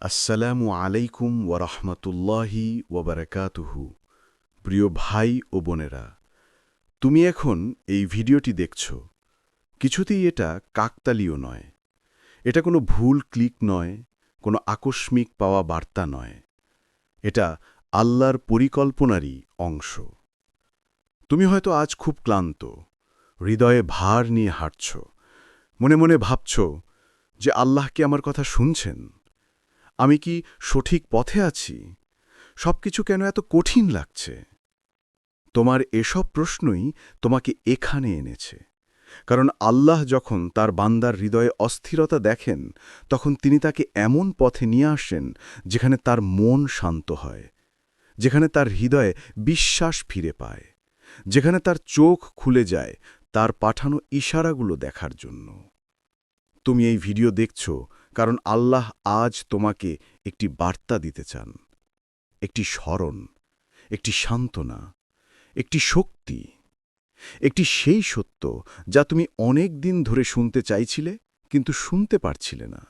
আসসালামু আলাইকুম ওয়ারহমতুল্লাহি ওবরাকাতুহু প্রিয় ভাই ও বোনেরা, তুমি এখন এই ভিডিওটি দেখছ। কিছুতেই এটা কাকতালীয় নয়। এটা কোনো ভুল ক্লিক নয়, কোনো আকস্মিক পাওয়া বার্তা নয়। এটা আল্লাহর পরিকল্পনারই অংশ। তুমি হয়তো আজ খুব ক্লান্ত, হৃদয়ে ভার নিয়ে হাঁটছ। মনে মনে ভাবছ যে আল্লাহ কি আমার কথা শুনছেন? আমি কি সঠিক পথে আছি? সবকিছু কেন এত কঠিন লাগছে? তোমার এসব প্রশ্নই তোমাকে এখানে এনেছে। কারণ আল্লাহ যখন তার বান্দার হৃদয়ে অস্থিরতা দেখেন, তখন তিনি তাকে এমন পথে নিয়ে আসেন যেখানে তার মন শান্ত হয়, যেখানে তার হৃদয়ে বিশ্বাস ফিরে পায়, যেখানে তার চোখ খুলে যায় তার পাঠানো ইশারাগুলো দেখার জন্য। তুমি এই ভিডিও দেখছ কারণ আল্লাহ আজ তোমাকে একটি বার্তা দিতে চান, একটি স্মরণ, একটি সান্ত্বনা, একটি শক্তি, একটি সেই সত্য যা তুমি অনেক দিন ধরে শুনতে চাইছিলে কিন্তু শুনতে পারছিলে না।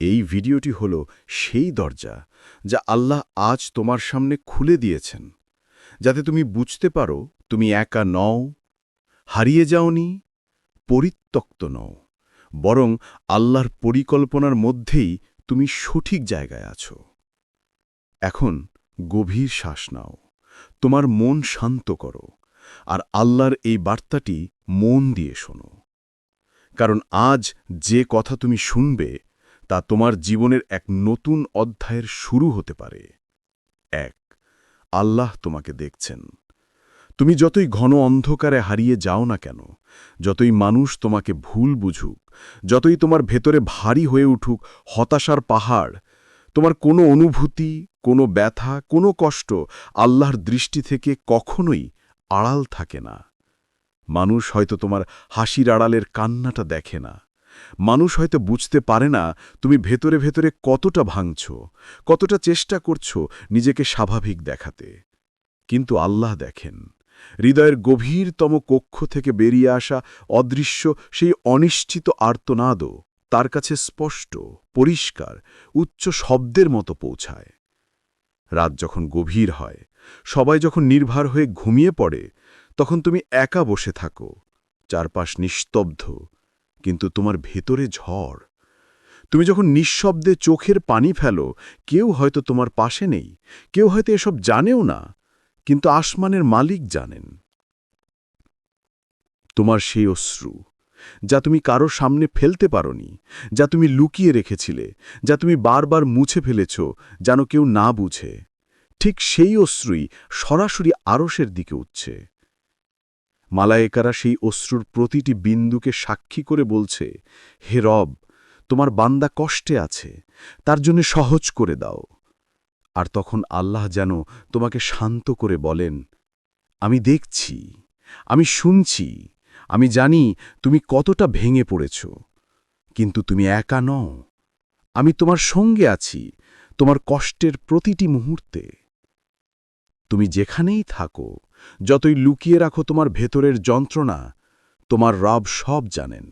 এই ভিডিওটি হল সেই দরজা যা আল্লাহ আজ তোমার সামনে খুলে দিয়েছেন, যাতে তুমি বুঝতে পারো তুমি একা নও, হারিয়ে যাওনি, পরিত্যক্ত নও। বরং আল্লাহর পরিকল্পনার মধ্যেই তুমি সঠিক জায়গায় আছো। এখন গভীর শ্বাস নাও, তোমার মন শান্ত করো, আর আল্লাহর এই বার্তাটি মন দিয়ে শোনো। কারণ আজ যে কথা তুমি শুনবে, তা তোমার জীবনের এক নতুন অধ্যায়ের শুরু হতে পারে। এক, আল্লাহ তোমাকে দেখছেন। তুমি যতই ঘন অন্ধকারে হারিয়ে যাও না কেন, যতই মানুষ তোমাকে ভুল বুঝুক, যতই তোমার ভেতরে ভারী হয়ে উঠুক হতাশার পাহাড়, তোমার কোনো অনুভূতি, কোনো ব্যথা, কোনো কষ্ট আল্লাহর দৃষ্টি থেকে কখনোই আড়াল থাকে না। মানুষ হয়তো তোমার হাসির আড়ালের কান্নাটা দেখে না। মানুষ হয়তো বুঝতে পারে না তুমি ভেতরে ভেতরে কতটা ভাঙছ, কতটা চেষ্টা করছ নিজেকে স্বাভাবিক দেখাতে। কিন্তু আল্লাহ দেখেন। হৃদয়ের গভীরতম কক্ষ থেকে বেরিয়ে আসা অদৃশ্য সেই অনিশ্চিত আর্তনাদও তার কাছে স্পষ্ট, পরিষ্কার, উচ্চ শব্দের মতো পৌঁছায়। রাত যখন গভীর হয়, সবাই যখন নির্ভর হয়ে ঘুমিয়ে পড়ে, তখন তুমি একা বসে থাকো, চারপাশ নিস্তব্ধ, কিন্তু তোমার ভেতরে ঝড়। তুমি যখন নিঃশব্দে চোখের পানি ফেলো, কেউ হয়তো তোমার পাশে নেই, কেউ হয়তো এসব জানেও না কিন্তু আসমানের মালিক জানেন। তোমার সেই অশ্রু, যা তুমি কারও সামনে ফেলতে পারোনি, যা তুমি লুকিয়ে রেখেছিলে, যা তুমি বারবার মুছে ফেলেছ, যেন কেউ না বুঝে। ঠিক সেই অশ্রুই সরাসরি আরসের দিকে উঠছে। মালায়েকারা সেই অশ্রুর প্রতিটি বিন্দুকে সাক্ষী করে বলছে, হে রব, তোমার বান্দা কষ্টে আছে, তার জন্য সহজ করে দাও। আর তখন আল্লাহ যেন তোমাকে শান্ত করে বলেন, আমি দেখছি, আমি শুনছি, আমি জানি তুমি কতটা ভেঙে পড়েছ, কিন্তু তুমি একা নও। আমি তোমার সঙ্গে আছি, তোমার কষ্টের প্রতিটি মুহূর্তে। তুমি যেখানেই থাকো, যতই লুকিয়ে রাখো তোমার ভেতরের যন্ত্রণা, তোমার রব সব জানেন।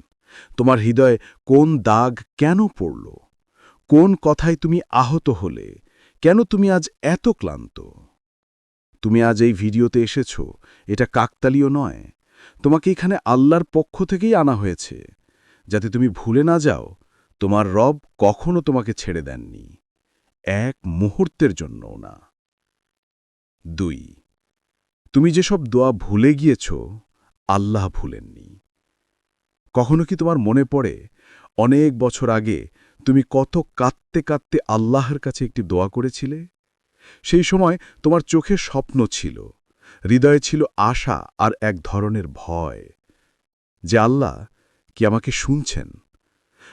তোমার হৃদয়ে কোন দাগ কেন পড়ল? কোন কথায় তুমি আহত হলে? কেন তুমি আজ এত ক্লান্ত? তুমি আজ এই ভিডিওতে এসেছ, এটা কাকতালীয় নয়। তোমাকে এখানে আল্লাহর পক্ষ থেকেই আনা হয়েছে। যাতে তুমি ভুলে না যাও, তোমার রব কখনো তোমাকে ছেড়ে দেননি। এক মুহূর্তের জন্যও না। দুই, তুমি যেসব দোয়া ভুলে গিয়েছ, আল্লাহ ভুলেননি। কখনো কি তোমার মনে পড়ে, অনেক বছর আগে তুমি কত কাঁদতে কাঁদতে আল্লাহর কাছে একটি দোয়া করেছিলে? সেই সময় তোমার চোখে স্বপ্ন ছিল, হৃদয়ে ছিল আশা আর এক ধরনের ভয় যে আল্লাহ কি আমাকে শুনছেন?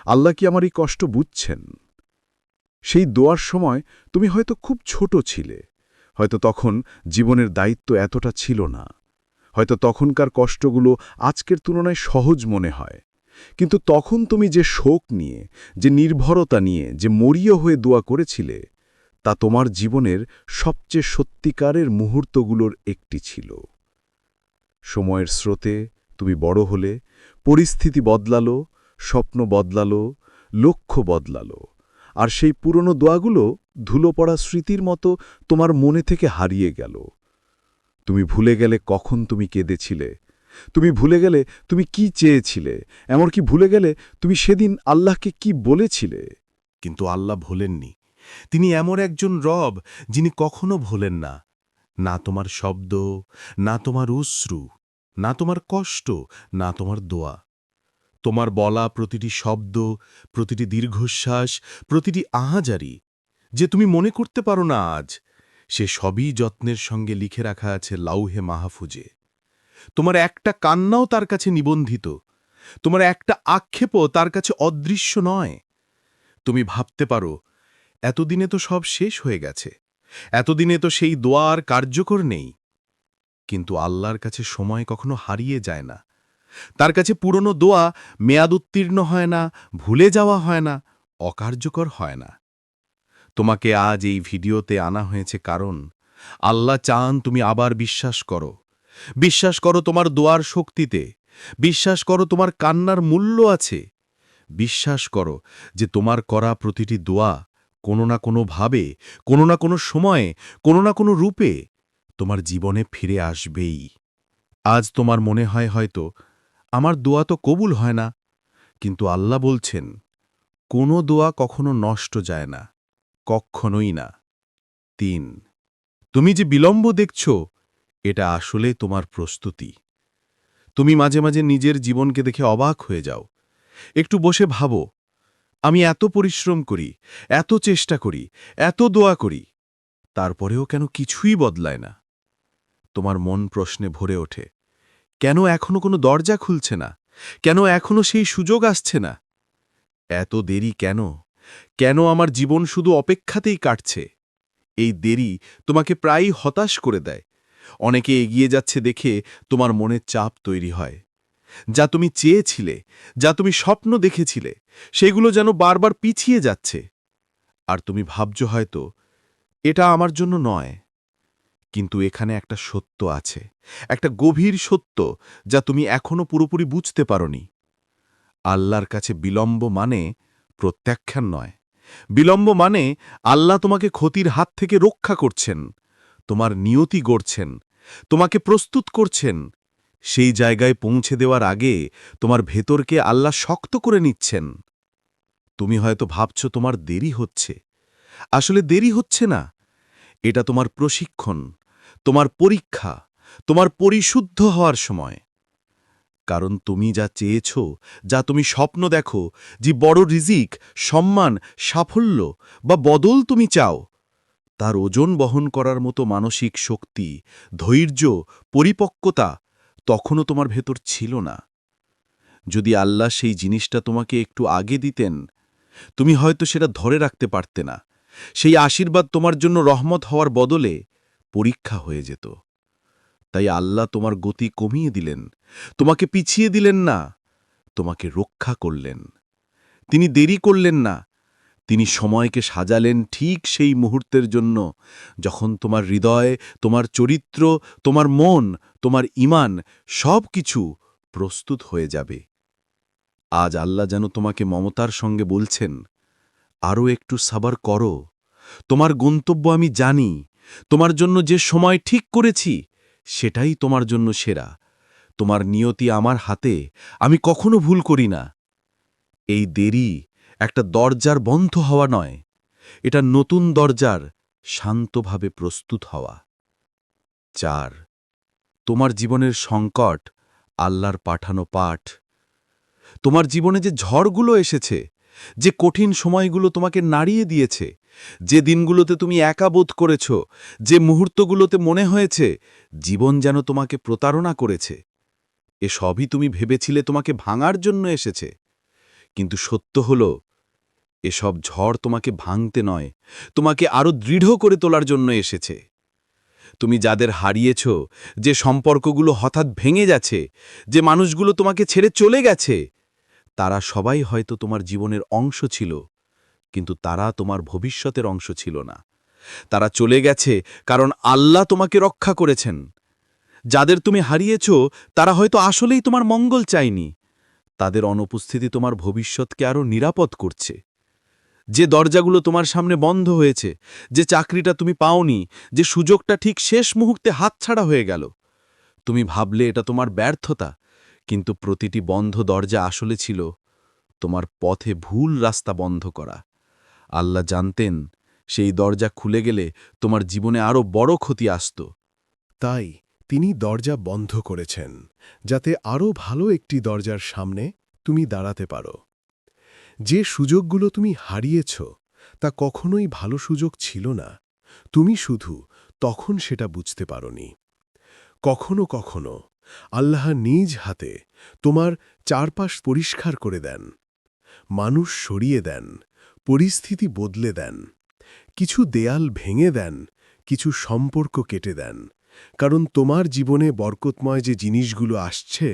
আল্লাহ কি আমার এই কষ্ট বুঝছেন? সেই দোয়ার সময় তুমি হয়তো খুব ছোট ছিলে, হয়তো তখন জীবনের দায়িত্ব এতটা ছিল না, হয়তো তখনকার কষ্টগুলো আজকের তুলনায় সহজ মনে হয়। কিন্তু তখন তুমি যে শোক নিয়ে, যে নির্ভরতা নিয়ে, যে মরিয় হয়ে দোয়া করেছিলে, তা তোমার জীবনের সবচেয়ে সত্যিকারের মুহূর্তগুলোর একটি ছিল। সময়ের স্রোতে তুমি বড় হলে, পরিস্থিতি বদলালো, স্বপ্ন বদলালো, লক্ষ্য বদলালো, আর সেই পুরনো দোয়াগুলো ধুলো পড়া স্মৃতির মতো তোমার মনে থেকে হারিয়ে গেল। তুমি ভুলে গেলে কখন তুমি কেঁদেছিলে তুমি ভুলে গেলে তুমি কি চেয়েছিলে? এমনকি ভুলে গেলে তুমি সেদিন আল্লাহকে কি বলেছিলে? কিন্তু আল্লাহ ভোলেননি। তিনি এমন একজন রব যিনি কখনো ভোলেন না। না তোমার শব্দ, না তোমার উশ্রু না তোমার কষ্ট, না তোমার দোয়া। তোমার বলা প্রতিটি শব্দ, প্রতিটি দীর্ঘশ্বাস, প্রতিটি আহাজারি যে তুমি মনে করতে পারো না আজ, সে সবই যত্নের সঙ্গে লিখে রাখা আছে লাউহে মাহফুজে। তোমার একটা কান্নাও তার কাছে নিবন্ধিত। তোমার একটা আক্ষেপও তার কাছে অদৃশ্য নয়। তুমি ভাবতে পারো, এতদিনে তো সব শেষ হয়ে গেছে। এতদিনে তো সেই দোয়ার কার্যকর নেই। কিন্তু আল্লাহর কাছে সময় কখনো হারিয়ে যায় না। তার কাছে পুরনো দোয়া মেয়াদ উত্তীর্ণ হয় না, ভুলে যাওয়া হয় না, অকার্যকর হয় না। তোমাকে আজ এই ভিডিওতে আনা হয়েছে কারণ, আল্লাহ চান তুমি আবার বিশ্বাস করো। বিশ্বাস করো তোমার দোয়ার শক্তিতে। বিশ্বাস করো তোমার কান্নার মূল্য আছে। বিশ্বাস করো যে তোমার করা প্রতিটি দোয়া কোনো না কোনো ভাবে, কোনো না কোনো সময়ে, কোনো না কোনো রূপে তোমার জীবনে ফিরে আসবেই। আজ তোমার মনে হয় হয়তো আমার দোয়া তো কবুল হয় না, কিন্তু আল্লাহ বলছেন, কোনো দোয়া কখনো নষ্ট যায় না, কখনোই না। তিন, তুমি যে বিলম্ব দেখছ এটা আসলে তোমার প্রস্তুতি। তুমি মাঝে মাঝে নিজের জীবনকে দেখে অবাক হয়ে যাও। একটু বসে ভাবো, আমি এত পরিশ্রম করি, এত চেষ্টা করি, এত দোয়া করি, তারপরেও কেন কিছুই বদলায় না? তোমার মন প্রশ্নে ভরে ওঠে, কেন এখনও কোনো দরজা খুলছে না? কেন এখনও সেই সুযোগ আসছে না? এত দেরি কেন? কেন আমার জীবন শুধু অপেক্ষাতেই কাটছে? এই দেরি তোমাকে প্রায়ই হতাশ করে দেয় অনেকে এগিয়ে যাচ্ছে দেখে তোমার মনে চাপ তৈরি হয়। যা তুমি চেয়েছিলে, যা তুমি স্বপ্ন দেখেছিলে, সেগুলো যেন বারবার পিছিয়ে যাচ্ছে। আর তুমি ভাবছ হয়তো, এটা আমার জন্য নয়। কিন্তু এখানে একটা সত্য আছে, একটা গভীর সত্য যা তুমি এখনও পুরোপুরি বুঝতে পারনি। আল্লাহর কাছে বিলম্ব মানে প্রত্যাখ্যান নয়। বিলম্ব মানে আল্লাহ তোমাকে ক্ষতির হাত থেকে রক্ষা করছেন। তোমার নিয়তি গড়ছেন, তোমাকে প্রস্তুত করছেন। সেই জায়গায় পৌঁছে দেওয়ার আগে তোমার ভেতরকে আল্লাহ শক্ত করে নিচ্ছেন। তুমি হয়তো ভাবছ তোমার দেরি হচ্ছে। আসলে দেরি হচ্ছে না। এটা তোমার প্রশিক্ষণ, তোমার পরীক্ষা, তোমার পরিশুদ্ধ হওয়ার সময়। কারণ তুমি যা চেয়েছ, যা তুমি স্বপ্ন দেখো, যে বড় রিজিক, সম্মান, সাফল্য বা বদল তুমি চাও তার ওজন বহন করার মতো মানসিক শক্তি, ধৈর্য, পরিপক্কতা তখনও তোমার ভেতর ছিল না। যদি আল্লাহ সেই জিনিসটা তোমাকে একটু আগে দিতেন, তুমি হয়তো সেটা ধরে রাখতে পারতে না। সেই আশীর্বাদ তোমার জন্য রহমত হওয়ার বদলে পরীক্ষা হয়ে যেত। তাই আল্লাহ তোমার গতি কমিয়ে দিলেন, তোমাকে পিছিয়ে দিলেন না, তোমাকে রক্ষা করলেন। তিনি দেরি করলেন না তিনি সময়কে সাজালেন ঠিক সেই মুহূর্তের জন্য, যখন তোমার হৃদয়, তোমার চরিত্র, তোমার মন, তোমার ইমান সব কিছু প্রস্তুত হয়ে যাবে। আজ আল্লাহ যেন তোমাকে মমতার সঙ্গে বলছেন আরও একটু সাবার করো। তোমার গন্তব্য আমি জানি। তোমার জন্য যে সময় ঠিক করেছি, সেটাই তোমার জন্য সেরা। তোমার নিয়তি আমার হাতে, আমি কখনো ভুল করি না। এই দেরি একটা দরজার বন্ধ হওয়া নয়, এটা নতুন দরজার শান্তভাবে প্রস্তুত হওয়া। চার, তোমার জীবনের সংকট, আল্লাহর পাঠানো পাঠ। তোমার জীবনে যে ঝড়গুলো এসেছে, যে কঠিন সময়গুলো তোমাকে নাড়িয়ে দিয়েছে, যে দিনগুলোতে তুমি একা বোধ করেছ, যে মুহূর্তগুলোতে মনে হয়েছে, জীবন যেন তোমাকে প্রতারণা করেছে এ সবই তুমি ভেবেছিলে তোমাকে ভাঙার জন্য এসেছে। কিন্তু সত্য হল, এসব ঝড় তোমাকে ভাঙতে নয়, তোমাকে আরও দৃঢ় করে তোলার জন্য এসেছে। তুমি যাদের হারিয়েছ, যে সম্পর্কগুলো হঠাৎ ভেঙে যাচ্ছে, যে মানুষগুলো তোমাকে ছেড়ে চলে গেছে, তারা সবাই হয়তো তোমার জীবনের অংশ ছিল, কিন্তু তারা তোমার ভবিষ্যতের অংশ ছিল না। তারা চলে গেছে কারণ আল্লাহ তোমাকে রক্ষা করেছেন। যাদের তুমি হারিয়েছ, তারা হয়তো আসলেই তোমার মঙ্গল চায়নি। তাদের অনুপস্থিতি তোমার ভবিষ্যৎকে আরও নিরাপদ করছে। যে দরজাগুলো তোমার সামনে বন্ধ হয়েছে, যে চাকরিটা তুমি পাওনি, যে সুযোগটা ঠিক শেষ মুহূর্তে হাতছাড়া হয়ে গেল, তুমি ভাবলে এটা তোমার ব্যর্থতা, কিন্তু প্রতিটি বন্ধ দরজা আসলে ছিল তোমার পথে ভুল রাস্তা বন্ধ করা। আল্লাহ জানতেন, সেই দরজা খুলে গেলে তোমার জীবনে আরও বড় ক্ষতি আসত। তাই তিনি দরজা বন্ধ করেছেন, যাতে আরও ভালো একটি দরজার সামনে তুমি দাঁড়াতে পারো। যে সুযোগগুলো তুমি হারিয়েছ, তা কখনোই ভালো সুযোগ ছিল না। তুমি শুধু তখন সেটা বুঝতে পারোনি। কখনো কখনো আল্লাহ নিজ হাতে তোমার চারপাশ পরিষ্কার করে দেন, মানুষ সরিয়ে দেন, পরিস্থিতি বদলে দেন, কিছু দেয়াল ভেঙে দেন, কিছু সম্পর্ক কেটে দেন কারণ তোমার জীবনে বরকতময় যে জিনিসগুলো আসছে,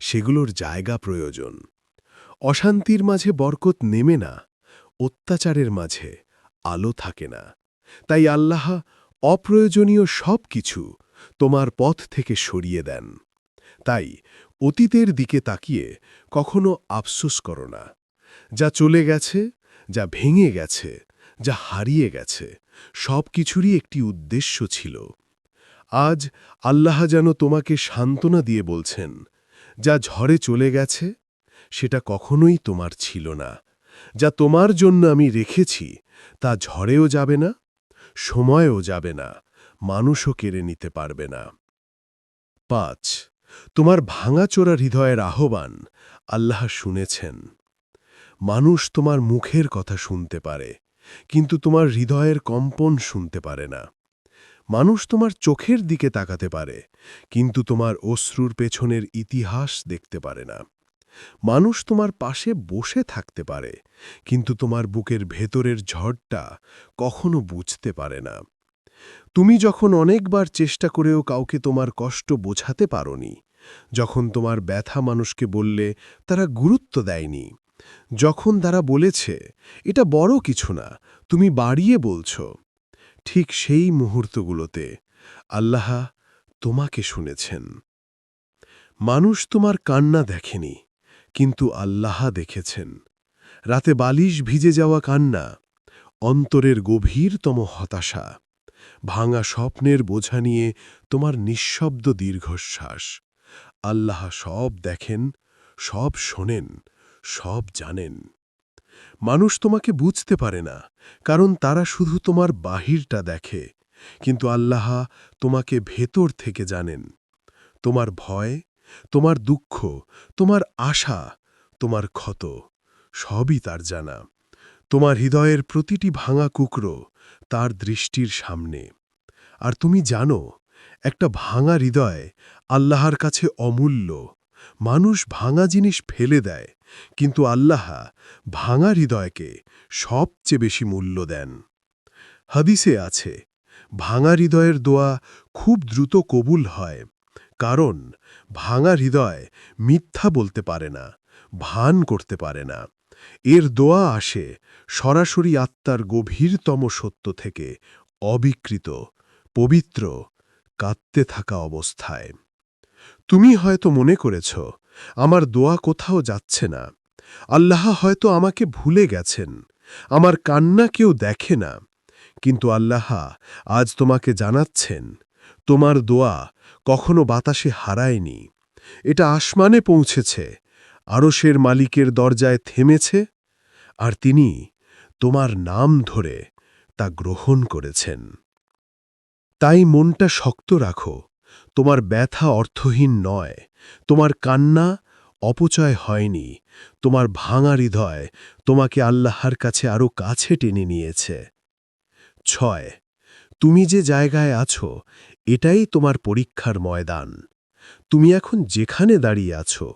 সেগুলোর জায়গা প্রয়োজন। অশান্তির মাঝে বরকত নেমে না, অত্যাচারের মাঝে আলো থাকে না। তাই আল্লাহ অপ্রয়োজনীয় সব কিছু তোমার পথ থেকে সরিয়ে দেন। তাই অতীতের দিকে তাকিয়ে কখনো আফসোস করো না। যা চলে গেছে, যা ভেঙে গেছে, যা হারিয়ে গেছে সব কিছুরই একটি উদ্দেশ্য ছিল। আজ আল্লাহ যেন তোমাকে সান্ত্বনা দিয়ে বলছেন, যা ঝড়ে চলে গেছে, সেটা কখনোই তোমার ছিল না। যা তোমার জন্য আমি রেখেছি, তা ঝড়েও যাবে না, সময়েও যাবে না, মানুষও কেড়ে নিতে পারবে না। পাঁচ, তোমার ভাঙাচোরা হৃদয়ের আহ্বান আল্লাহ শুনেছেন। মানুষ তোমার মুখের কথা শুনতে পারে, কিন্তু তোমার হৃদয়ের কম্পন শুনতে পারে না। মানুষ তোমার চোখের দিকে তাকাতে পারে, কিন্তু তোমার অশ্রুর পেছনের ইতিহাস দেখতে পারে না। মানুষ তোমার পাশে বসে থাকতে পারে, কিন্তু তোমার বুকের ভেতরের ঝড়টা কখনো বুঝতে পারে না। তুমি যখন অনেকবার চেষ্টা করেও কাউকে তোমার কষ্ট বোঝাতে পারোনি, যখন তোমার ব্যথা মানুষকে বললে তারা গুরুত্ব দেয়নি, যখন তারা বলেছে, এটা বড় কিছু না, তুমি বাড়িয়ে বলছ। ঠিক সেই মুহূর্তগুলোতে আল্লাহ তোমাকে শুনেছেন। মানুষ তোমার কান্না দেখেনি, কিন্তু আল্লাহ দেখেছেন। রাতে বালিশ ভিজে যাওয়া কান্না, অন্তরের গভীরতম হতাশা, ভাঙা স্বপ্নের বোঝা নিয়ে তোমার নিঃশব্দ দীর্ঘশ্বাস। আল্লাহ সব দেখেন, সব শোনেন, সব জানেন। মানুষ তোমাকে বুঝতে পারে না, কারণ তারা শুধু তোমার বাহিরটা দেখে, কিন্তু আল্লাহ তোমাকে ভেতর থেকে জানেন। তোমার ভয়, তোমার দুঃখ, তোমার আশা, তোমার ক্ষত, সবই তার জানা। তোমার হৃদয়ের প্রতিটি ভাঙা কুকরো তার দৃষ্টির সামনে। আর তুমি জানো, একটা ভাঙা হৃদয় আল্লাহর কাছে অমূল্য। মানুষ ভাঙা জিনিস ফেলে দেয়, কিন্তু আল্লাহ ভাঙা হৃদয়কে সবচেয়ে বেশি মূল্য দেন। হাদিসে আছে, ভাঙা হৃদয়ের দোয়া খুব দ্রুত কবুল হয়, কারণ ভাঙা হৃদয় মিথ্যা বলতে পারে না, ভান করতে পারে না। এর দোয়া আসে সরাসরি আত্মার গভীরতম সত্য থেকে অবিকৃত, পবিত্র, কাঁদতে থাকা অবস্থায়। তুমি হয়তো মনে করেছ, আমার দোয়া কোথাও যাচ্ছে না। আল্লাহ হয়তো আমাকে ভুলে গেছেন, আমার কান্না কেউ দেখে না। কিন্তু আল্লাহ আজ তোমাকে জানাচ্ছেন, তোমার দোয়া কখনো বাতাসে হারায়নি। এটা আসমানে পৌঁছেছে, আরশের মালিকের দরজায় থেমেছে, আর তিনি তোমার নাম ধরে তা গ্রহণ করেছেন। তাই মনটা শক্ত রাখো তোমার ব্যথা অর্থহীন নয়, তোমার কান্না অপচয় হয়নি, তোমার ভাঙা হৃদয় তোমাকে আল্লাহর কাছে আরও কাছে টেনে নিয়েছে। ছয়, তুমি যে জায়গায় আছো, এটাই তোমার পরীক্ষার ময়দান। তুমি এখন যেখানে দাঁড়িয়ে আছো,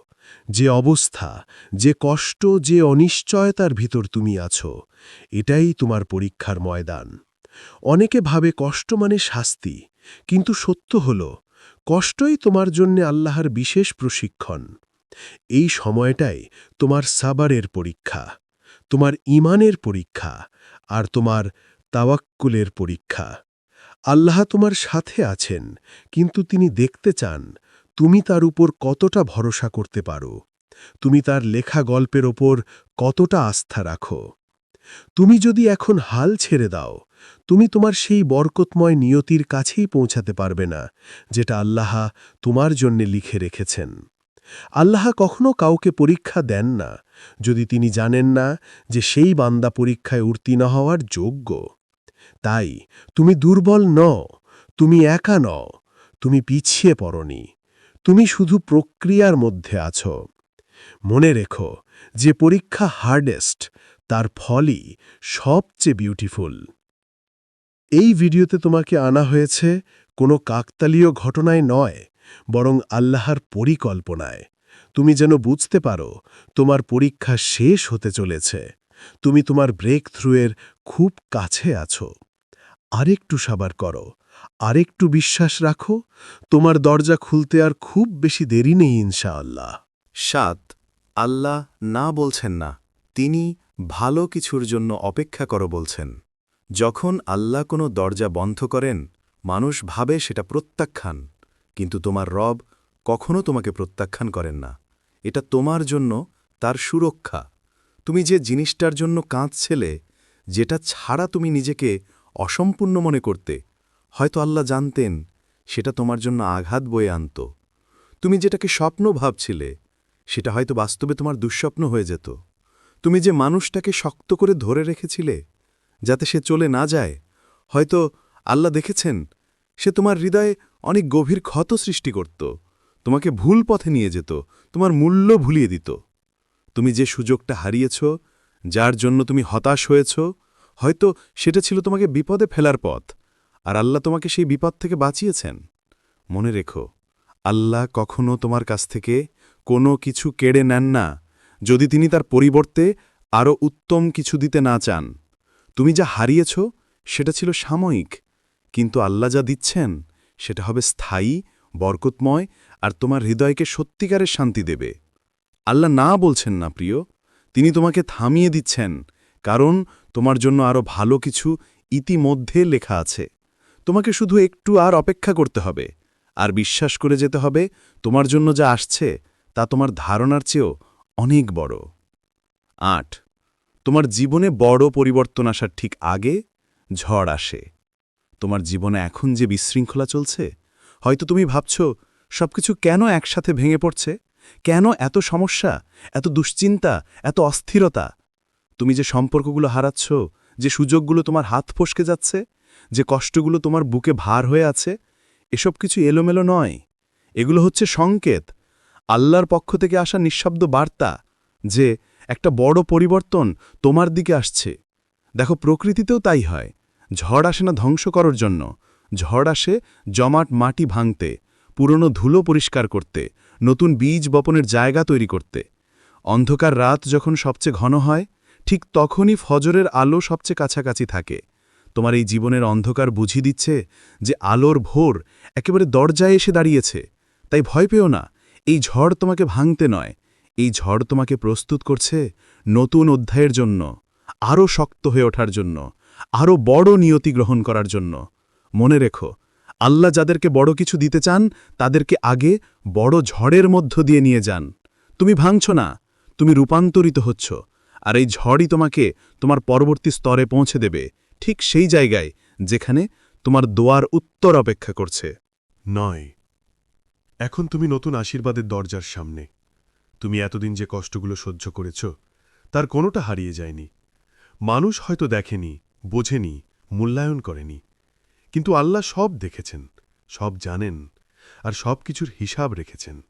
যে অবস্থা, যে কষ্ট, যে অনিশ্চয়তার ভিতর তুমি আছো, এটাই তোমার পরীক্ষার ময়দান। অনেকে ভাবে কষ্ট মানে শাস্তি, কিন্তু সত্য হল কষ্টই তোমার জন্যে আল্লাহর বিশেষ প্রশিক্ষণ। এই সময়টাই তোমার সাবারের পরীক্ষা, তোমার ইমানের পরীক্ষা আর তোমার তাওয়াক্কুলের পরীক্ষা। আল্লাহ তোমার সাথে আছেন, কিন্তু তিনি দেখতে চান তুমি তার উপর কতটা ভরসা করতে পারো। তুমি তার লেখা গল্পের ওপর কতটা আস্থা রাখো। তুমি যদি এখন হাল ছেড়ে দাও তুমি তোমার সেই বরকতময় নিয়তির কাছেই পৌঁছাতে পারবে না, যেটা আল্লাহ তোমার জন্যে লিখে রেখেছেন। আল্লাহ কখনো কাউকে পরীক্ষা দেন না, যদি তিনি জানেন না যে সেই বান্দা পরীক্ষায় উত্তীর্ণ হওয়ার যোগ্য। তাই তুমি দুর্বল নও, তুমি একা নও, তুমি পিছিয়ে পড়নি, তুমি শুধু প্রক্রিয়ার মধ্যে আছো। মনে রেখো যে পরীক্ষা হার্ডেস্ট তার ফলই সবচেয়ে বিউটিফুল এই ভিডিওতে তোমাকে আনা হয়েছে কোনো কাকতালীয় ঘটনায় নয়, বরং আল্লাহর পরিকল্পনায়। তুমি যেন বুঝতে পারো, তোমার পরীক্ষা শেষ হতে চলেছে। তুমি তোমার ব্রেক থ্রুয়ের খুব কাছে আছো। আরেকটু সাবার করো, আরেকটু বিশ্বাস রাখো, তোমার দরজা খুলতে আর খুব বেশি দেরি নেই, ইনশাআল্লাহ। সাত, আল্লাহ না বলছেন না, তিনি ভালো কিছুর জন্য অপেক্ষা করো বলছেন। যখন আল্লাহ কোনো দরজা বন্ধ করেন, মানুষ ভাবে সেটা প্রত্যাখ্যান, কিন্তু তোমার রব কখনো তোমাকে প্রত্যাখ্যান করেন না। এটা তোমার জন্য তার সুরক্ষা। তুমি যে জিনিসটার জন্য কাঁদছিলে, যেটা ছাড়া তুমি নিজেকে অসম্পূর্ণ মনে করতে, হয়তো আল্লাহ জানতেন সেটা তোমার জন্য আঘাত বয়ে আনত। তুমি যেটাকে স্বপ্ন ভাবছিলে, সেটা হয়তো বাস্তবে তোমার দুঃস্বপ্ন হয়ে যেত। তুমি যে মানুষটাকে শক্ত করে ধরে রেখেছিলে যাতে সে চলে না যায়। হয়তো আল্লাহ দেখেছেন, সে তোমার হৃদয়ে অনেক গভীর ক্ষত সৃষ্টি করত, তোমাকে ভুল পথে নিয়ে যেত, তোমার মূল্য ভুলিয়ে দিত। তুমি যে সুযোগটা হারিয়েছ, যার জন্য তুমি হতাশ হয়েছ, হয়তো সেটা ছিল তোমাকে বিপদে ফেলার পথ, আর আল্লাহ তোমাকে সেই বিপদ থেকে বাঁচিয়েছেন। মনে রেখো, আল্লাহ কখনো তোমার কাছ থেকে কোনো কিছু কেড়ে নেন না, যদি তিনি তার পরিবর্তে আরও উত্তম কিছু দিতে না চান। তুমি যা হারিয়েছ, সেটা ছিল সাময়িক, কিন্তু আল্লাহ যা দিচ্ছেন, সেটা হবে স্থায়ী, বরকতময়, আর তোমার হৃদয়কে সত্যিকারের শান্তি দেবে। আল্লাহ না বলছেন না, প্রিয়, তিনি তোমাকে থামিয়ে দিচ্ছেন, কারণ তোমার জন্য আরও ভালো কিছু ইতিমধ্যে লেখা আছে। তোমাকে শুধু একটু আর অপেক্ষা করতে হবে, আর বিশ্বাস করে যেতে হবে, তোমার জন্য যা আসছে, তা তোমার ধারণার চেয়েও অনেক বড়। আট তোমার জীবনে বড় পরিবর্তন আসার ঠিক আগে ঝড় আসে। তোমার জীবনে এখন যে বিশৃঙ্খলা চলছে, হয়তো তুমি ভাবছ, সবকিছু কেন একসাথে ভেঙে পড়ছে? কেন এত সমস্যা, এত দুশ্চিন্তা, এত অস্থিরতা? তুমি যে সম্পর্কগুলো হারাচ্ছ, যে সুযোগগুলো তোমার হাত ফসকে যাচ্ছে, যে কষ্টগুলো তোমার বুকে ভার হয়ে আছে, এসব কিছু এলোমেলো নয়। এগুলো হচ্ছে সংকেত। আল্লাহর পক্ষ থেকে আসা নিঃশব্দ বার্তা যে একটা বড় পরিবর্তন তোমার দিকে আসছে। দেখো, প্রকৃতিতেও তাই হয়। ঝড় আসে না ধ্বংস করার জন্য। ঝড় আসে জমাট মাটি ভাঙতে, পুরনো ধুলো পরিষ্কার করতে, নতুন বীজ বপনের জায়গা তৈরি করতে। অন্ধকার রাত যখন সবচেয়ে ঘন হয়, ঠিক তখনই ফজরের আলো সবচেয়ে কাছাকাছি থাকে। তোমার এই জীবনের অন্ধকার বুঝিয়ে দিচ্ছে যে আলোর ভোর একেবারে দরজায় এসে দাঁড়িয়েছে। তাই ভয় পেও না, এই ঝড় তোমাকে ভাঙতে নয়। এই ঝড় তোমাকে প্রস্তুত করছে নতুন অধ্যায়ের জন্য, আরও শক্ত হয়ে ওঠার জন্য, আরও বড় নিয়তি গ্রহণ করার জন্য। মনে রেখো, আল্লাহ যাদেরকে বড় কিছু দিতে চান, তাদেরকে আগে বড় ঝড়ের মধ্য দিয়ে নিয়ে যান। তুমি ভাঙছ না, তুমি রূপান্তরিত হচ্ছ, আর এই ঝড়ই তোমাকে তোমার পরবর্তী স্তরে পৌঁছে দেবে, ঠিক সেই জায়গায় যেখানে তোমার দোয়ার উত্তর অপেক্ষা করছে। নয়, এখন তুমি নতুন আশীর্বাদের দরজার সামনে। তুমি এতদিন যে কষ্টগুলো সহ্য করেছ, তার কোনোটা হারিয়ে যায়নি। মানুষ হয়তো দেখেনি, বোঝেনি, মূল্যায়ন করেনি। কিন্তু আল্লাহ সব দেখেছেন, সব জানেন, আর সব কিছুর হিসাব রেখেছেন।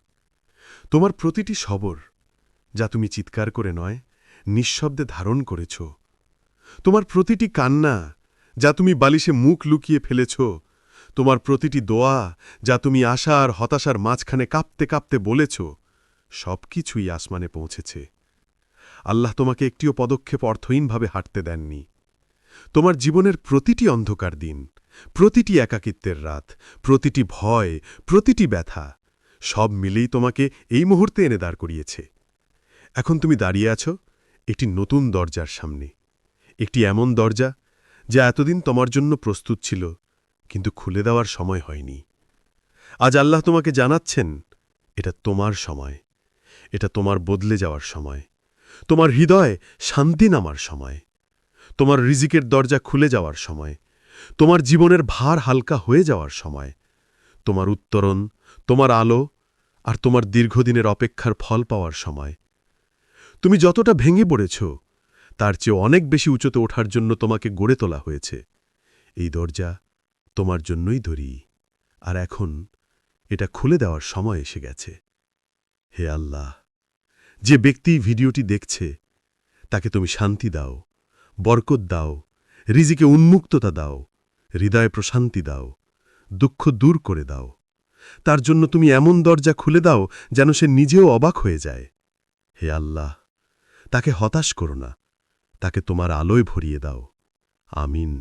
তোমার প্রতিটি সবর, যা তুমি চিৎকার করে নয়, নিঃশব্দে ধারণ করেছ। তোমার প্রতিটি কান্না, যা তুমি বালিশে মুখ লুকিয়ে ফেলেছ। তোমার প্রতিটি দোয়া, যা তুমি আশা আর হতাশার মাঝখানে কাঁপতে কাঁপতে বলেছ। সব কিছুই আসমানে পৌঁছেছে। আল্লাহ তোমাকে একটিও পদক্ষেপ অর্থহীনভাবে হাঁটতে দেননি। তোমার জীবনের প্রতিটি অন্ধকার দিন, প্রতিটি একাকিত্বের রাত, প্রতিটি ভয়, প্রতিটি ব্যথা, সব মিলেই তোমাকে এই মুহূর্তে এনে দাঁড় করিয়েছে। এখন তুমি দাঁড়িয়ে আছো একটি নতুন দরজার সামনে। একটি এমন দরজা যা এতদিন তোমার জন্য প্রস্তুত ছিল, কিন্তু খুলে দেওয়ার সময় হয়নি। আজ আল্লাহ তোমাকে জানাচ্ছেন, এটা তোমার সময়। এটা তোমার বদলে যাওয়ার সময়। তোমার হৃদয় শান্তি নামার সময়। তোমার রিজিকের দরজা খুলে যাওয়ার সময়। তোমার জীবনের ভার হালকা হয়ে যাওয়ার সময়। তোমার উত্তরণ, তোমার আলো আর তোমার দীর্ঘদিনের অপেক্ষার ফল পাওয়ার সময়। তুমি যতটা ভেঙে পড়েছ, তার চেয়ে অনেক বেশি উঁচুতে ওঠার জন্য তোমাকে গড়ে তোলা হয়েছে। এই দরজা তোমার জন্যই ধরি। আর এখন এটা খুলে দেওয়ার সময় এসে গেছে। হে আল্লাহ! যে ব্যক্তি ভিডিওটি দেখছে, তাকে তুমি শান্তি দাও, বরকত দাও, রিজিকে উন্মুক্ততা দাও, হৃদয়ে প্রশান্তি দাও, দুঃখ দূর করে দাও। তার জন্য তুমি এমন দরজা খুলে দাও যেন সে নিজেও অবাক হয়ে যায়। হে আল্লাহ, তাকে হতাশ করো না, তাকে তোমার আলোয় ভরিয়ে দাও। আমিন।